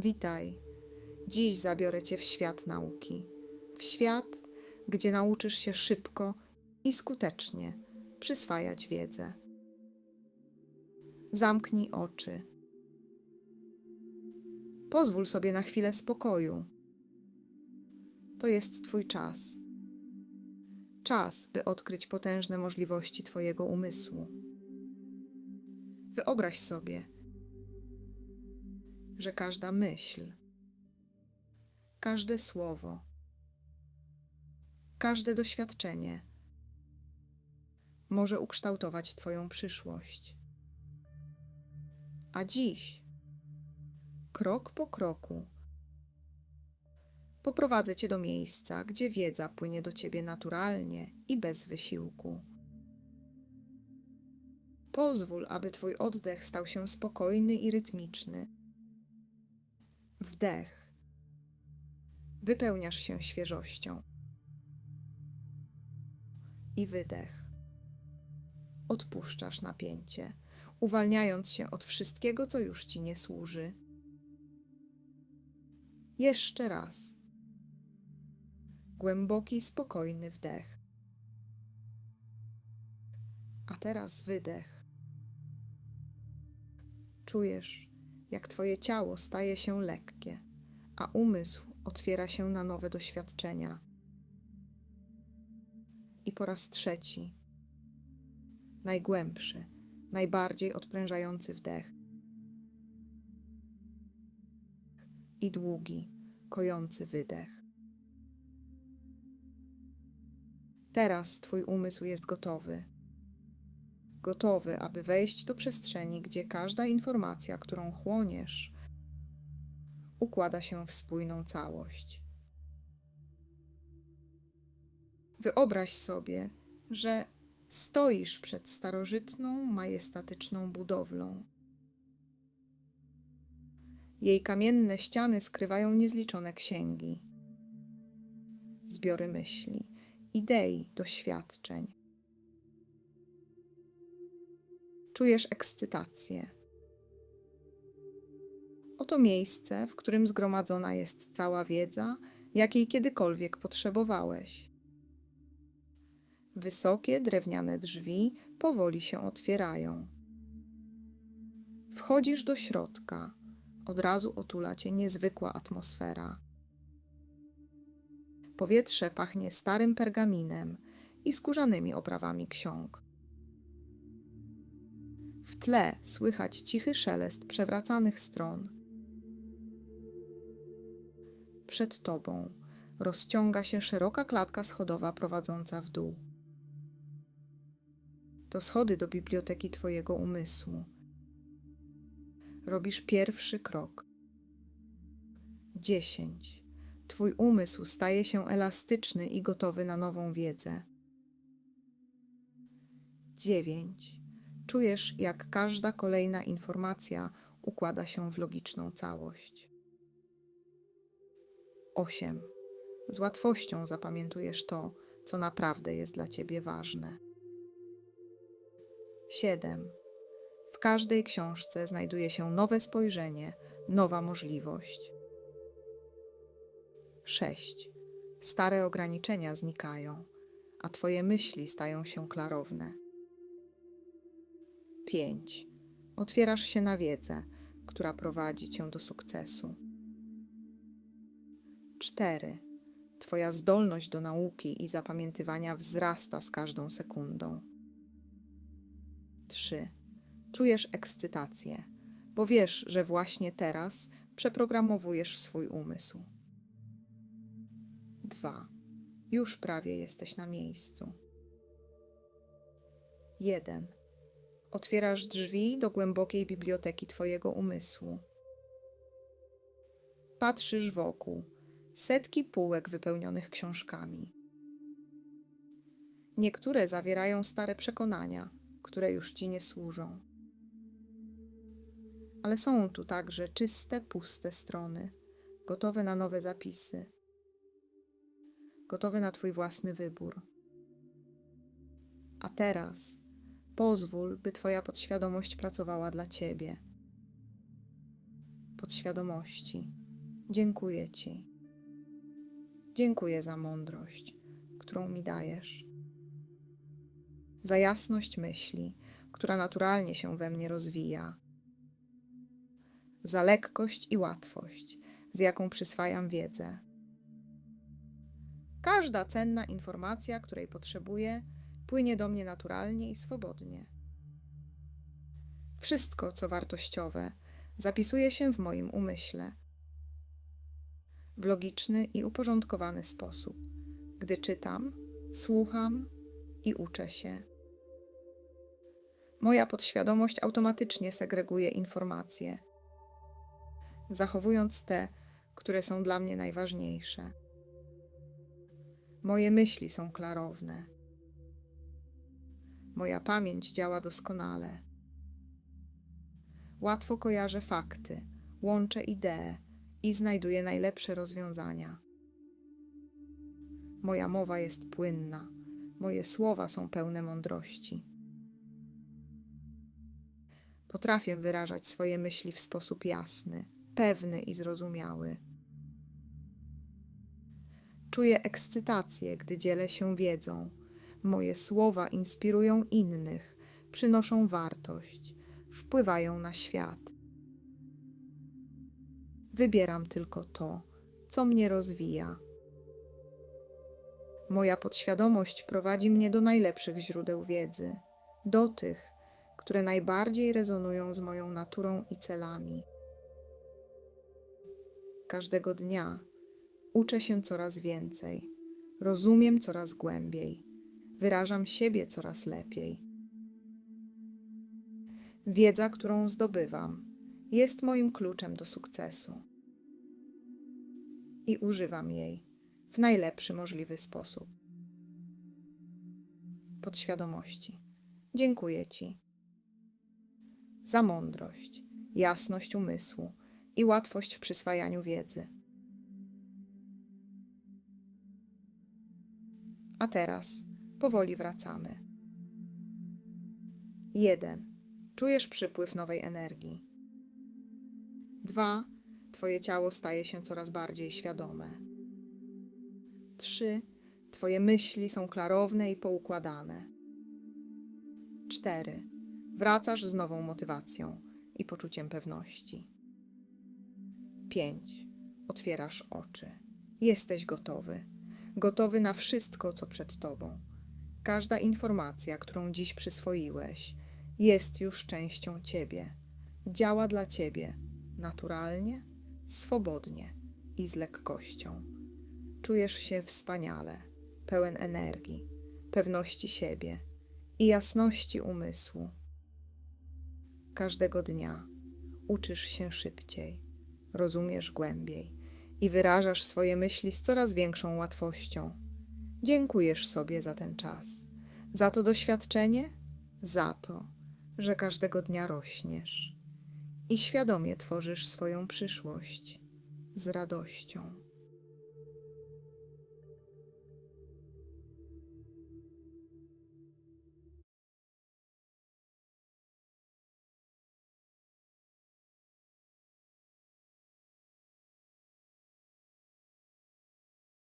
Witaj. Dziś zabiorę Cię w świat nauki. W świat, gdzie nauczysz się szybko i skutecznie przyswajać wiedzę. Zamknij oczy. Pozwól sobie na chwilę spokoju. To jest Twój czas. Czas, by odkryć potężne możliwości Twojego umysłu. Wyobraź sobie, że każda myśl, każde słowo, każde doświadczenie może ukształtować Twoją przyszłość. A dziś, krok po kroku, poprowadzę Cię do miejsca, gdzie wiedza płynie do Ciebie naturalnie i bez wysiłku. Pozwól, aby Twój oddech stał się spokojny i rytmiczny. Wdech. Wypełniasz się świeżością. I wydech. Odpuszczasz napięcie, uwalniając się od wszystkiego, co już Ci nie służy. Jeszcze raz. Głęboki, spokojny wdech. A teraz wydech. Czujesz, jak Twoje ciało staje się lekkie, a umysł otwiera się na nowe doświadczenia. I po raz trzeci, najgłębszy, najbardziej odprężający wdech. I długi, kojący wydech. Teraz Twój umysł jest gotowy gotowy, aby wejść do przestrzeni, gdzie każda informacja, którą chłoniesz, układa się w spójną całość. Wyobraź sobie, że stoisz przed starożytną, majestatyczną budowlą. Jej kamienne ściany skrywają niezliczone księgi, zbiory myśli, idei, doświadczeń czujesz ekscytację. Oto miejsce, w którym zgromadzona jest cała wiedza, jakiej kiedykolwiek potrzebowałeś. Wysokie drewniane drzwi powoli się otwierają. Wchodzisz do środka, od razu otula cię niezwykła atmosfera. Powietrze pachnie starym pergaminem i skórzanymi oprawami ksiąg. W tle słychać cichy szelest przewracanych stron. Przed tobą rozciąga się szeroka klatka schodowa prowadząca w dół. To schody do biblioteki Twojego umysłu. Robisz pierwszy krok. Dziesięć. Twój umysł staje się elastyczny i gotowy na nową wiedzę. Dziewięć Czujesz, jak każda kolejna informacja układa się w logiczną całość. 8. Z łatwością zapamiętujesz to, co naprawdę jest dla ciebie ważne. 7. W każdej książce znajduje się nowe spojrzenie, nowa możliwość. 6. Stare ograniczenia znikają, a Twoje myśli stają się klarowne. 5. Otwierasz się na wiedzę, która prowadzi cię do sukcesu. 4. Twoja zdolność do nauki i zapamiętywania wzrasta z każdą sekundą. 3. Czujesz ekscytację, bo wiesz, że właśnie teraz przeprogramowujesz swój umysł. 2. Już prawie jesteś na miejscu. 1 otwierasz drzwi do głębokiej biblioteki Twojego umysłu. Patrzysz wokół, setki półek wypełnionych książkami. Niektóre zawierają stare przekonania, które już Ci nie służą. Ale są tu także czyste, puste strony, gotowe na nowe zapisy, gotowe na Twój własny wybór. A teraz Pozwól, by Twoja podświadomość pracowała dla Ciebie. podświadomości, dziękuję Ci. Dziękuję za mądrość, którą mi dajesz, za jasność myśli, która naturalnie się we mnie rozwija, za lekkość i łatwość, z jaką przyswajam wiedzę. Każda cenna informacja, której potrzebuję, płynie do mnie naturalnie i swobodnie. Wszystko, co wartościowe, zapisuje się w moim umyśle w logiczny i uporządkowany sposób, gdy czytam, słucham i uczę się. Moja podświadomość automatycznie segreguje informacje, zachowując te, które są dla mnie najważniejsze. Moje myśli są klarowne. Moja pamięć działa doskonale. Łatwo kojarzę fakty, łączę idee i znajduję najlepsze rozwiązania. Moja mowa jest płynna, moje słowa są pełne mądrości. Potrafię wyrażać swoje myśli w sposób jasny, pewny i zrozumiały. Czuję ekscytację, gdy dzielę się wiedzą. Moje słowa inspirują innych, przynoszą wartość, wpływają na świat. Wybieram tylko to, co mnie rozwija. Moja podświadomość prowadzi mnie do najlepszych źródeł wiedzy, do tych, które najbardziej rezonują z moją naturą i celami. Każdego dnia uczę się coraz więcej, rozumiem coraz głębiej, wyrażam siebie coraz lepiej. Wiedza, którą zdobywam, jest moim kluczem do sukcesu i używam jej w najlepszy możliwy sposób. Podświadomości. Dziękuję Ci za mądrość, jasność umysłu i łatwość w przyswajaniu wiedzy. A teraz powoli wracamy. 1. Czujesz przypływ nowej energii. 2. Twoje ciało staje się coraz bardziej świadome. 3. Twoje myśli są klarowne i poukładane. 4. Wracasz z nową motywacją i poczuciem pewności. 5. Otwierasz oczy. Jesteś gotowy. Gotowy na wszystko, co przed tobą. Każda informacja, którą dziś przyswoiłeś, jest już częścią ciebie. Działa dla ciebie naturalnie, swobodnie i z lekkością. Czujesz się wspaniale, pełen energii, pewności siebie i jasności umysłu. Każdego dnia uczysz się szybciej, rozumiesz głębiej i wyrażasz swoje myśli z coraz większą łatwością. Dziękujesz sobie za ten czas, za to doświadczenie, za to, że każdego dnia rośniesz i świadomie tworzysz swoją przyszłość z radością.